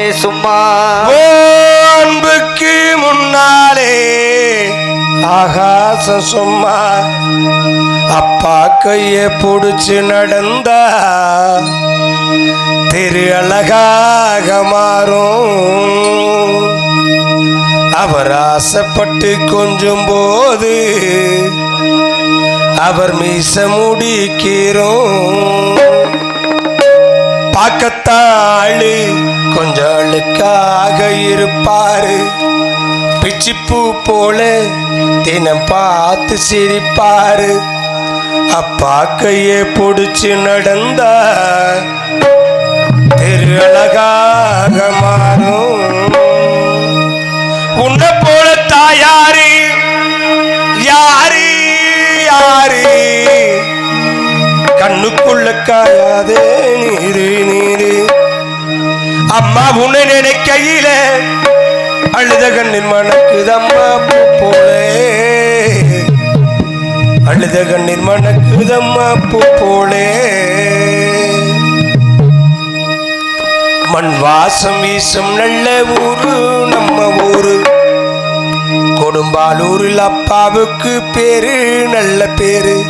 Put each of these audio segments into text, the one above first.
சும்மா. அன்புக்கு முன்னாலே ஆகாச சும்மா. அப்பா கைய புடிச்சு நடந்தா திரு அழகாக மாறும். அவர் ஆசைப்பட்டு கொஞ்சும் போது அவர் மீச முடிக்கிறோம். பார்க்கத்தாளு கொஞ்சம் அழுக்காக இருப்பாரு. பிச்சிப்பூ போல தினம் பார்த்து சிரிப்பாரு. அப்பா கையை பிடிச்சு நடந்தா திரு அழகாக மாறும். உன்னை போல தாயாரு யாரு யாரு? கண்ணுக்குள்ள காயாதே நீரு நீரு. அம்மா உன்னை நினைக்கையில அழுத கண்ணில் மணக்குதம்மா போலே. அழுத கண்ணில் மணக்குதம்மா போலே. மண் வாசம் வீசும் நல்ல ஊரு நம்ம ஊரு. கொடும்பாலூரில் அப்பாவுக்கு பேரு நல்ல பேரு.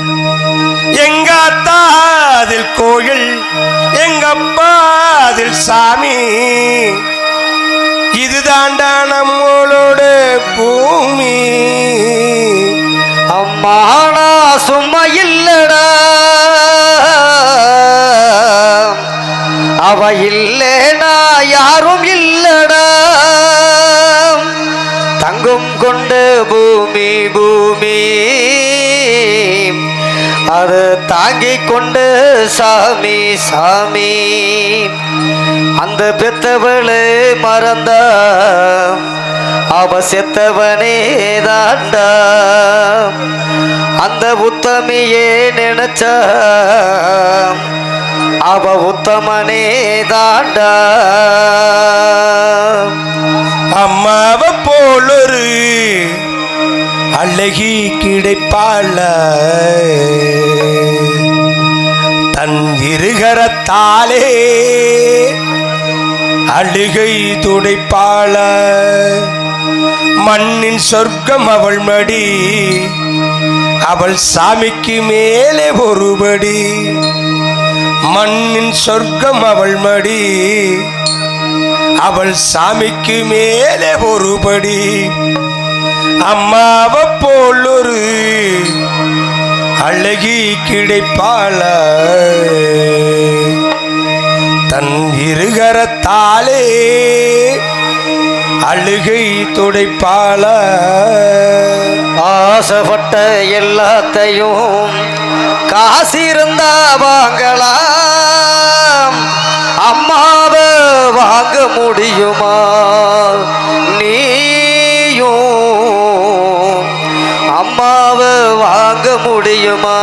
எங்காத்தா அதில் கோயில் எங்கப்பா அதில் சாமி. இதுதாண்டா நம்மளோட பூமி. அம்மாடா சும்மா இல்லடா. சாமி சாமி. அந்த பெத்தவளே மறந்தா அவ செத்தவனே தாண்டா. அந்த உத்தமியே நினைச்சா அவ உத்தமனே தாண்டா. அம்மாவை போலொரு அழகி கிடைப்பாள. தன் இருகரத்தாலே அழுகை துடைப்பாள. மண்ணின் சொர்க்கம் அவள் மடி அவள் சாமிக்கு மேலே ஒருபடி. மண்ணின் சொர்க்கம் அவள் மடி அவள் சாமிக்கு மேலே ஒருபடி. அம்மாவை போல் ஒரு அழகி கிடைப்பாள. தன் இருகரத்தாலே அழுகை துடைப்பாள. ஆசைப்பட்ட எல்லாத்தையும் காசிருந்தா வாங்கலாம். அம்மாவை வாங்க முடியும்? முடியுமா?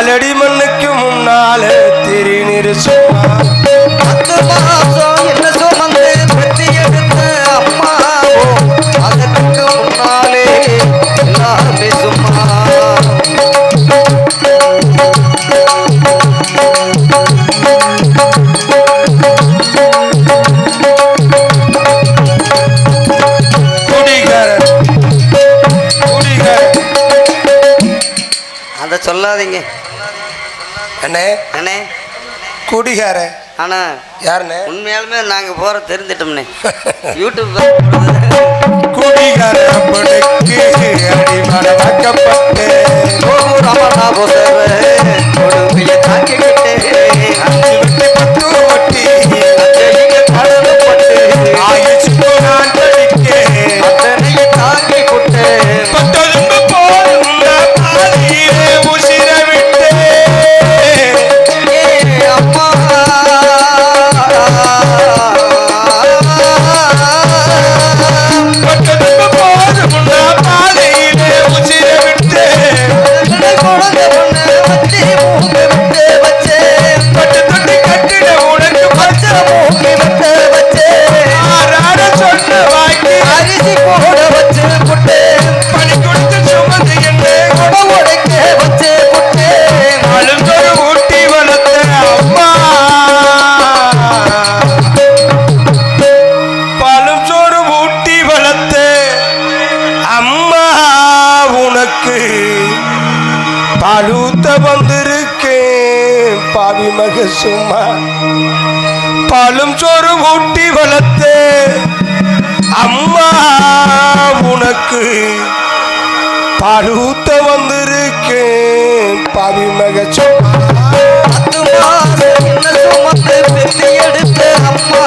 நாலடி மண்ணுக்கு முன்னால திருநீர் சோ அண்ணே. அண்ணே. குடிகார. ஆனா யாருண்ணே? உண்மையாலுமே நாங்க போற தெரிஞ்சிட்டோம்னே யூடியூப் குடிகார அப்பனுக்கு அடிமன வாக்கப்பட்டு கொடுமையை தாக்கிக்கிட்டு. உனக்கு பாலூத்த வந்திருக்கேன் பாவி மக சும்மா. பாலும் சோறு ஊட்டி வளர்த்த. அம்மா உனக்கு பாலூத்த வந்திருக்கேன் பாவி மக சும்மா. பத்து மாசம் என்ன எடுத்த அம்மா.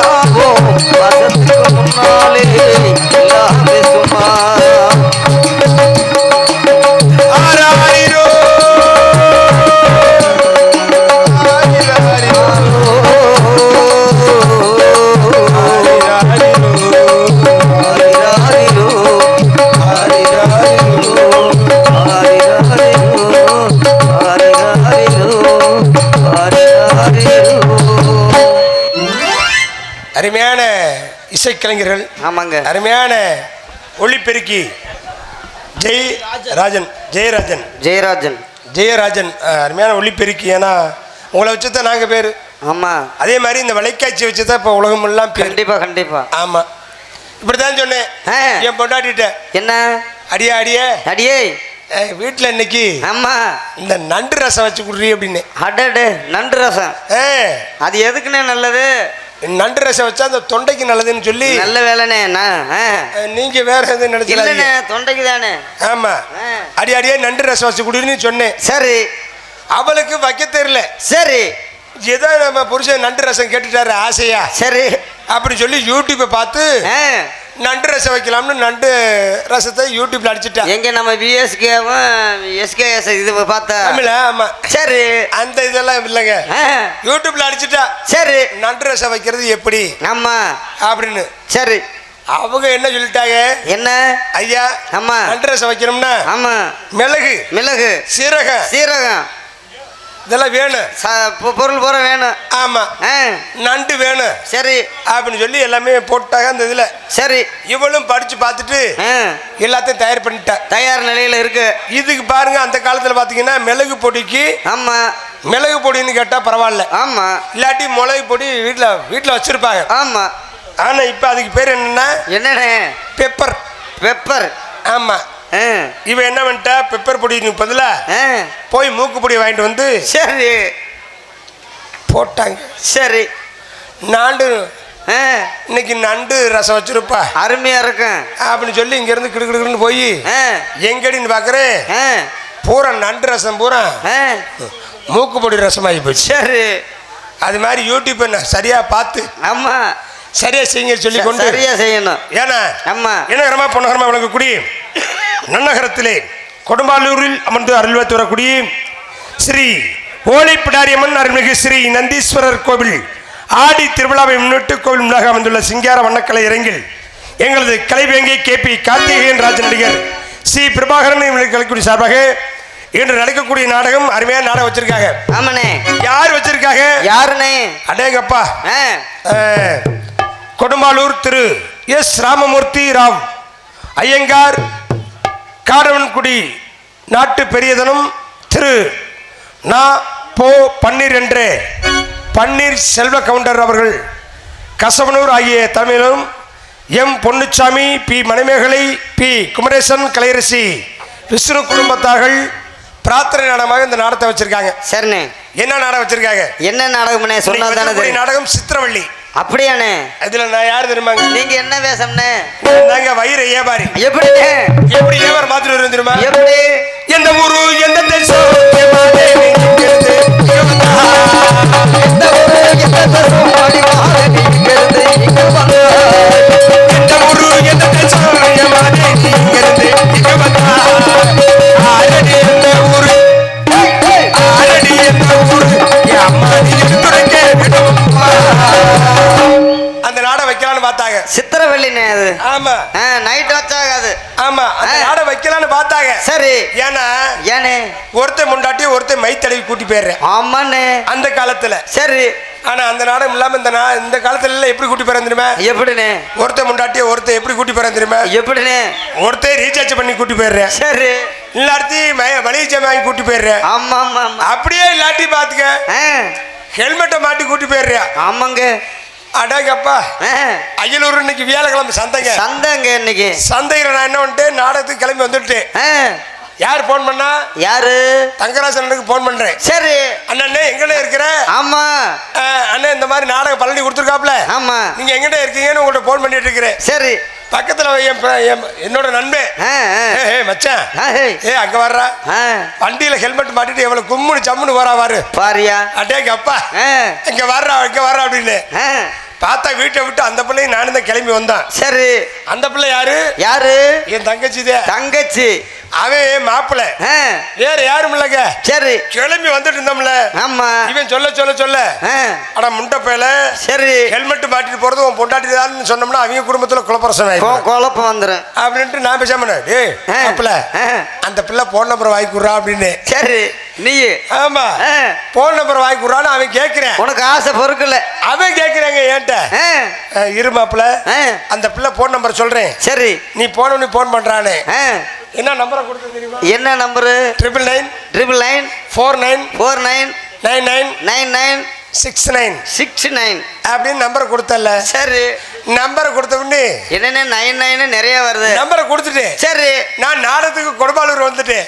இசைக்கலைஞர்கள் ஆமாங்க. அருமையான ஒளிப்பெருக்கி. ஜெய் ராஜன் ஜெயராஜன். ஜெயராஜன். ஜெயராஜன் அருமையான ஒளிப்பெருக்கி. ஏன்னா உங்களை வச்சு தான் நாங்கள் பேர். ஆமா. அதே மாதிரி இந்த வலைக்காட்சி வச்சு தான் இப்போ உலகம் எல்லாம் பேர். கண்டிப்பா கண்டிப்பா. ஆமாம் இப்படி தான் சொன்னேன். என் பொண்டாட்டிட்ட. என்ன? அடியே அடியே. அடியே. வீட்டில் இன்னைக்கு ஆமா. இந்த நண்டு ரசம் வச்சு குடுறி அப்படின்னு. அடடு நண்டு ரசம். ஆ, அது எதுக்குண்ணே நல்லது? நண்டு ரசம் வச்சா அந்த தொண்டைக்கு நல்லதுன்னு சொல்லி நல்ல வேலைண்ணே நீங்க வேற எதுவும் நினைச்சீங்க தொண்டைக்கு தானே. ஆமா. அடி அடியே நண்டு ரசம் வச்சு குடின்னு சொன்னேன். சரி. அவளுக்கு வைக்க தெரியல. சரி. ஏதோ நம்ம புருஷன் நண்டு ரசம் கேட்டுட்டாரு ஆசையா? சரி. அப்படி சொல்லி யூடியூப்பை பார்த்து. நண்டு ரசம் வைக்கலாம்னு நண்டு ரசத்தை யூடியூப்ல அடிச்சிட்டா எங்க நம்ம பிஎஸ்கேவும் எஸ்கேஎஸ் இது பார்த்தா. தமிழ ஆமா. சரி. அந்த இதெல்லாம் இல்லைங்க. யூடியூப்ல அடிச்சிட்டா சரி. நண்டு ரசம் வைக்கிறது எப்படி? ஆமா அப்படின்னு. சரி. அவங்க என்ன சொல்லிட்டாங்க? என்ன? ஐயா ஆமா நண்டு ரசம் வைக்கணும்னா ஆமா. மிளகு மிளகு. சீரகம். சீரகம். இதெல்லாம் வேணும். பொருள் பூரா வேணும். ஆமா. ஆ. நண்டு வேணும். சரி. அப்படின்னு சொல்லி எல்லாமே போட்டாங்க அந்த இதுல. சரி. இவளும் படிச்சு பார்த்துட்டு. எல்லாத்தையும் தயார் பண்ணிட்டா. தயார் நிலையில இருக்கு. இதுக்கு பாருங்க அந்த காலத்துல பாத்தீங்கன்னா மிளகு பொடிக்கு ஆமா. மிளகு பொடின்னு கேட்டா பரவாயில்ல. ஆமா. இல்லாட்டி மிளகு பொடி வீட்ல வீட்ல வச்சிருப்பாங்க. ஆமா. ஆனா இப்ப அதுக்கு பேர் என்னன்னா என்னண்ணே பெப்பர். பெப்பர். ஆமா. ஆ. இவன் என்ன பண்ணிட்டா? பெப்பர் பொடிக்கு பதிலா. போய் மூக்கு பொடி வாங்கிட்டு வந்து சரி. போட்டாங்க. சரி. நாண்டு. இன்னைக்கு நண்டு ரசம் வச்சிருப்பா. அருமையா இருக்கும். அப்படின்னு சொல்லி இங்க இருந்து கிடுக்கிடுன்னு போய். எங்கடின்னு பாக்குறேன். பூரா நண்டு ரசம் பூரா. மூக்கு பொடி ரசமாகி போச்சு. சரி. அது மாதிரி யூடியூப்பை நான் சரியா பார்த்து ஆமா. சரியா செய்யுங்க சொல்லி கொண்டு சரியா செய்யணும். ஏன்னா ஆமா. இனகரமா பொன்னகரமா விளங்கக்கூடிய நன்னகரத்திலே கொடும்பாலூரில் அமர்ந்து அருள்வாத்து வரக்கூடிய ஸ்ரீ ஓலைப்பிடாரியம்மன் அருள்மிகு ஸ்ரீ நந்தீஸ்வரர் கோவில் ஆடி திருவிழாவை முன்னிட்டு கோவில் முன்னாக அமைந்துள்ள சிங்கார வண்ணக்கலை அரங்கில் எங்களது கலைவேங்கை கே பி கார்த்திகேயன் ராஜ நடிகர் சி பிரபாகரன் இவர்களுக்கு கலைக்குடி சார்பாக இன்று நடக்கக்கூடிய நாடகம் அருமையான நாடகம் வச்சிருக்காங்க. ஆமாண்ணே. யார் வச்சிருக்காங்க? யாருண்ணே? அடேங்கப்பா. கொடும்பாலூர் திரு எஸ் ராமமூர்த்தி ராவ் ஐயங்கார் காரவன்குடி நாட்டு பெரியதனும் திரு நா போ பன்னீர் என்ற. பன்னீர் செல்வ கவுண்டர் அவர்கள் கசவனூர் ஆகிய தலைமையிலும் M Ponnuchamy P Manimegalai P Kumaresan Kalaiyarasi Vishnu குடும்பத்தார்கள் பிரார்த்தனை நாடகமாக இந்த நாடகத்தை வச்சிருக்காங்க. சரிண்ணே. என்ன நாடகம் வச்சிருக்காங்க? என்ன இன்னைக்கு சொன்னா நாடகம் சித்திரவள்ளி. அப்படியாண்ணே? இதுல நான் யார் தெரியுமாங்க? நீங்க என்ன வேஷம்ண்ணே? நாங்க வயிறு ஏபாரி எப்படிண்ணே? எப்படி ஏவார் பார்த்துட்டு வருவோம் தெரியுமா? எப்படி? எந்த ஊரு எந்த தேசம். எந்த ஊரு, எந்த தேசம், வைக்கலான்னு பார்த்தாங்க. சித்திரவள்ளிண்ணே அது. ஆமா. நைட் வச்சாகாது ஆமா அந்த. நாடை பார்த்தாங்க. சரி. ஏன்னா ஏனே? ஒருத்தன் முண்டாட்டி ஒருத்தன் மை தடவி கூட்டி போயிடுறேன். ஆமாண்ணே. அந்த காலத்துல. சரி. ஆனா அந்த நாடகம் இல்லாம இந்த நா- இந்த காலத்துல எல்லாம் எப்படி கூட்டி போறேன் தெரியுமா? எப்படிண்ணே? ஒருத்தன் முண்டாட்டி ஒருத்தன் எப்படி கூட்டி போறேன் தெரியுமா? எப்படிண்ணே? ஒருத்தன் ரீசார்ஜ் பண்ணி கூட்டி போயிடுறேன். சரி. இல்லாட்டி மளிகை வாங்கி கூட்டி போயிடுறேன். ஆமா ஆமா அப்படியே இல்லாட்டி பாத்துக்க ஹெல்மெட்டை மாட்டி கூட்டி போயிடுறியா ஆமாங்க. அடங்கப்பா. ஆ, அயலூர் இன்னைக்கு வியாழக்கிழமை சந்தைங்க. சந்தைங்க இன்னைக்கு. சந்தையில் நான் என்ன பண்ணிட்டேன்? நாடகத்துக்கு கிளம்பி வந்துட்டேன். ஆ, யார் ஃபோன் பண்ணா? யாரு? தங்கராசனுக்கு ஃபோன் பண்றேன். சரி. அண்ணே எங்கண்ணே இருக்கிற? ஆமா. அஹ், அண்ணே இந்த மாதிரி நாடகம் பழனி கொடுத்துருக்காப்ல? ஆமா. நீங்க எங்கிட்ட இருக்கீங்கன்னு உங்கள்கிட்ட ஃபோன் பண்ணிட்டு இருக்கிறேன். சரி. பக்கத்துல என்னோட நண்பன். ஏ மச்சான். ஏ அங்க வர்றா. வண்டியில ஹெல்மெட் மாட்டிட்டு எவ்வளவு கும்முனு ஜம்முன்னு வரா வாரு பாரியா. அடேங்க அப்பா இங்க வர்றா இங்க வர்றா அப்படின்னு. பார்த்தா வீட்டை விட்டு அந்த பிள்ளையும் நானும் தான் கிளம்பி வந்தான் சரி. அந்த பிள்ளை யாரு? யாரு? என் தங்கச்சி தங்கச்சி. அவன் மாப்பிள்ளை. வேற யாரும் இல்லைங்க. சரி. கிளம்பி வந்துட்டு இருந்தோம்ல. ஆமா. இவன் சொல்ல சொல்ல சொல்ல. ஆ, அட முண்டை பேல சரி. ஹெல்மெட் மாட்டிட்டு போறது உன் பொண்டாட்டி தான் சொன்னோம்னா அவங்க குடும்பத்துல குலப்பரசன் கொ- ஆயிடும் குழப்பம் வந்துடும் அப்படின்ட்டு நான் பேசாம ஆ, மாப்பிள்ள. அந்த பிள்ளை போன் நம்பர் வாங்கி கொடுறா அப்படின்னு. சரி. நீ. ஆமா. போன் நம்பர் வாங்கி கொடுறான்னு அவன் கேட்கிறேன் உனக்கு ஆசை பொறுக்கல. அவன் கேட்கிறாங்க ஏன்ட்ட ஆ, அஹ், இரு மாப்பிள்ள ஆ, அந்த பிள்ளை போன் நம்பர் சொல்றேன். சரி. நீ போன போன் பண்றானே. என்ன நம்பரை கொடுத்து தெரியுமா? என்ன number triple nine triple nine four nine four nine nine nine nine nine six nine six nine அப்படின்னு நம்பரை கொடுத்தல சரி. நம்பரை கொடுத்த உடனே என்னென்ன நைன் நைன் நிறைய வருது. நம்பரை கொடுத்துட்டு சரி. நான் நாடகத்துக்கு கொடும்பாலூர் வந்துட்டேன்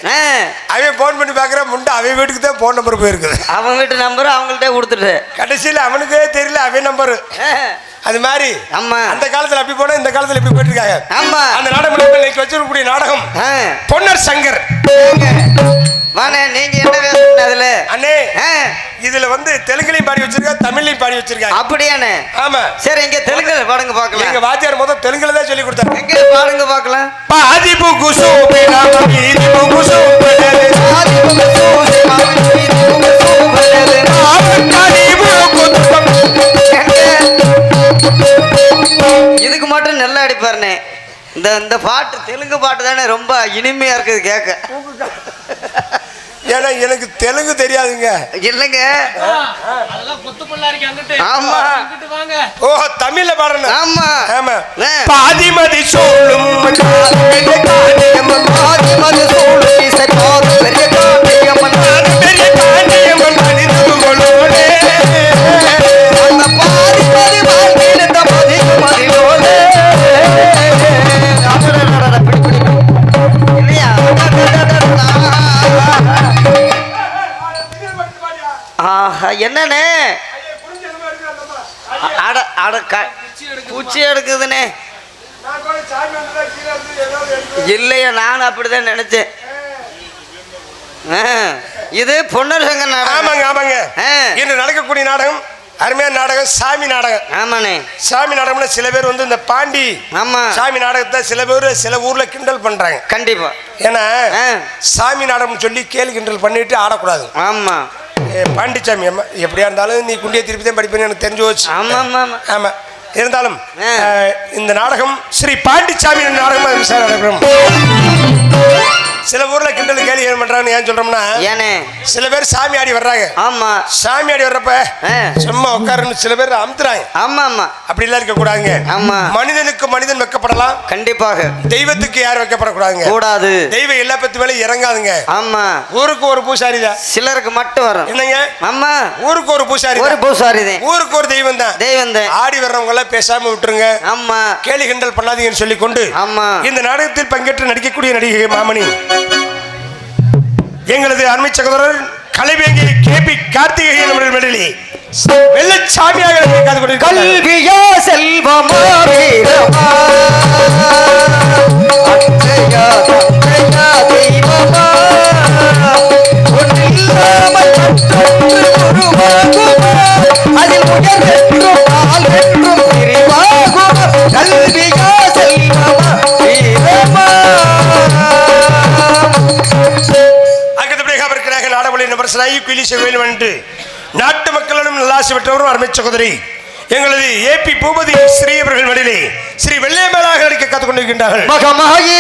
அவன் ஃபோன் பண்ணி பார்க்குறேன் முண்டை அவன் வீட்டுக்கு தான் ஃபோன் நம்பர் போயிருக்குது. அவன் வீட்டு நம்பர் அவங்கள்ட்ட கொடுத்துட்டு. கடைசியில் அவனுக்கே தெரியல அவன் நம்பரு அது மாதிரி ஆமா. அந்த காலத்துல அப்படி போனா இந்த காலத்துல இப்படி போயிட்டு இருக்காங்க ஆமா. அந்த நாடகம் இன்னைக்கு வச்சிருக்கக்கூடிய நாடகம் பொன்னர் சங்கர். வாண்ணே நீங்க என்ன வேணும் அதுல? அண்ணே இதுல வந்து தெலுங்குலையும் பாடி வச்சிருக்காங்க தமிழ்லையும் பாடி வச்சிருக்காங்க. அப்படியாண்ணே ஆமா. சரி இங்க தெலுங்கு பாடுங்க பார்க்கலாம். எங்க வாத்தியார் முதல் தெலுங்குல தான் சொல்லி கொடுத்தாரு எங்க பாடுங்க பார்க்கலாம். பாதி புகுசு பிராம வீதி புகுசு படலே. ஆவக்காரி இதுக்கு மட்டும் நல்லா அடிப்பாருண்ணே. இந்த இந்த பாட்டு தெலுங்கு பாட்டு தானே ரொம்ப இனிமையா இருக்குது கேட்க ஏன்னா எனக்கு தெலுங்கு தெரியாதுங்க. இல்லைங்க. ஆமா. ஓ தமிழ்ல பாடணும் ஆமா. ஆமா. பாதிமதி சொல்லும் காளியம்மன் ஆதிமது அட க பூச்சி எடுக்குதுண்ணே இல்லையா நானும் அப்படிதான் நினைச்சேன். ஆ, இது பொன்னர் சங்க நாடகம். ஆமாங்க ஆமாங்க. ஆ. இன்று நடக்கக்கூடிய நாடகம் அருமையான நாடகம் சாமி நாடகம். ஆமாண்ணே. சாமி நாடகம்னா சில பேர் வந்து இந்த பாண்டி ஆமா. சாமி நாடகத்தை சில பேர் சில ஊர்ல கிண்டல் பண்றாங்க. கண்டிப்பா. ஏன்னா ஆ. சாமி நாடகம் சொல்லி கேலி கிண்டல் பண்ணிட்டு ஆடக்கூடாது. ஆமா. பாண்டிச்சாமி அம்மா எப்படியா இருந்தாலும் நீ குண்டிய திருப்பி தான் படிப்பேன்னு எனக்கு தெரிஞ்சு போச்சு. ஆமா ஆமா ஆமா. ஆமா. இருந்தாலும் இந்த நாடகம் ஸ்ரீ பாண்டிச்சாமி நாடகம் சார் நடக்கும் சில ஊர்ல கிண்டல் கேலி ஏன் பண்றாங்கன்னு ஏன் சொல்றோம்னா ஏனே? சில பேர் சாமி ஆடி வர்றாங்க. ஆமா. சாமி ஆடி வர்றப்ப. சும்மா உட்காருன்னு சில பேர் அமுத்துறாங்க. ஆமா ஆமா. அப்படிலாம் இருக்க கூடாதுங்க ஆமா. மனிதனுக்கு மனிதன் வைக்கப்படலாம். கண்டிப்பாக. தெய்வத்துக்கு யார் வைக்கப்படக்கூடாதுங்க. கூடாது. தெய்வம் எல்லா பத்து மேலே இறங்காதுங்க. ஆமா. ஊருக்கு ஒரு பூசாரி தான் சிலருக்கு மட்டும் வரும். என்னங்க? ஆமா. ஊருக்கு ஒரு பூசாரி ஒரு. பூசாரி தான் ஊருக்கு ஒரு தெய்வம் தான் தெய்வம் தான் ஆடி வர்றவங்க எல்லாம் பேசாம விட்டுருங்க. ஆமா. கேலி கிண்டல் பண்ணாதீங்கன்னு சொல்லி கொண்டு ஆமா. இந்த நாடகத்தில் பங்கேற்று நடிக்கக்கூடிய நடிகை மாமணி எங்களது அண்மை சகோதரர் கலைவேங்கி கே பி கார்த்திகேயன் அவர்கள் மெடலி வெள்ளச்சாமியாக காத்து கல்வியா செல்வமா வீரமா? அன்னையா தெய்வமா? அதில் உயர்ந்த பிரசனாகி குயிலி செவ்வேல் வந்து நாட்டு மக்களிடம் நல்லாசி பெற்றவரும் அருமை சகோதரி. எங்களது ஏபி பூபதி ஸ்ரீ அவர்கள் வழியிலே ஸ்ரீ வெள்ளையமேலாக நடிக்க கற்றுக் கொண்டிருக்கின்றார்கள் மகமாகி